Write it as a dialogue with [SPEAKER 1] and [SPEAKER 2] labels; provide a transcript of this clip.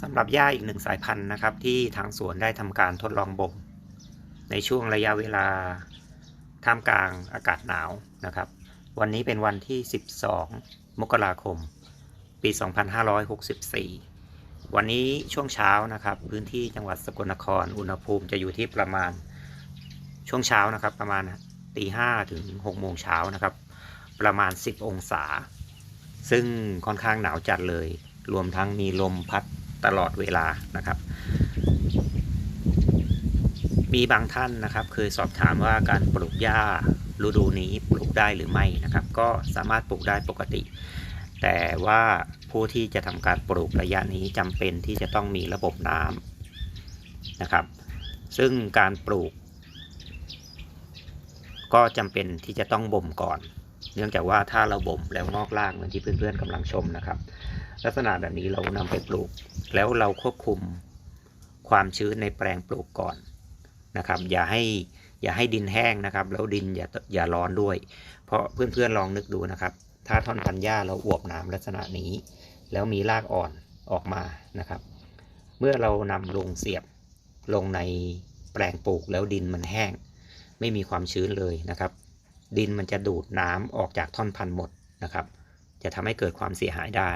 [SPEAKER 1] สำหรับหญ้าอีกหนึ่งสายพันธุ์นะครับ ที่ทางสวนได้ทำการทดลองบ่มในช่วงระยะเวลาท่ามกลางอากาศหนาวนะครับ วันนี้เป็นวันที่ 12 มกราคม ปี 2564 วันนี้ช่วงเช้านะครับ พื้นที่จังหวัดสกลนครอุณหภูมิจะอยู่ที่ประมาณช่วงเช้านะครับ ประมาณตีห้าถึง6โมงเช้านะครับ ประมาณ 10 องศา ซึ่งค่อนข้างหนาวจัดเลย รวมทั้งมีลมพัด ตลอดเวลานะครับ มีบางท่านนะครับ เคยสอบถามว่าการปลูกหญ้าฤดูนี้ปลูกได้หรือไม่นะครับ ก็สามารถปลูกได้ปกติ แต่ว่าผู้ที่จะทำการปลูกระยะนี้จำเป็นที่จะต้องมีระบบน้ำนะครับ ซึ่งการปลูก ก็จำเป็นที่จะต้องบ่มก่อน เนื่องจากว่าถ้าเราบ่มแล้วงอกรากเหมือนที่เพื่อนๆกำลังชมนะครับ ลักษณะแบบนี้เรานำไปปลูก แล้วเราควบคุมความชื้นในแปลงปลูกก่อนนะครับ อย่าให้อย่าให้ดินแห้งนะครับ แล้วดินอย่าอย่าร้อนด้วย เพราะเพื่อนๆลองนึกดูนะครับ ถ้าท่อนพันหญ้าเราอวบหน้ำลักษณะนี้ แล้วมีรากอ่อนออกมานะครับ เมื่อเรานำลงเสียบลงในแปลงปลูกแล้วดินมันแห้ง ไม่มีความชื้นเลยนะครับ ดินมันจะดูดน้ำออกจากท่อนพันธุ์หมดนะครับ จะทำให้เกิดความเสียหายได้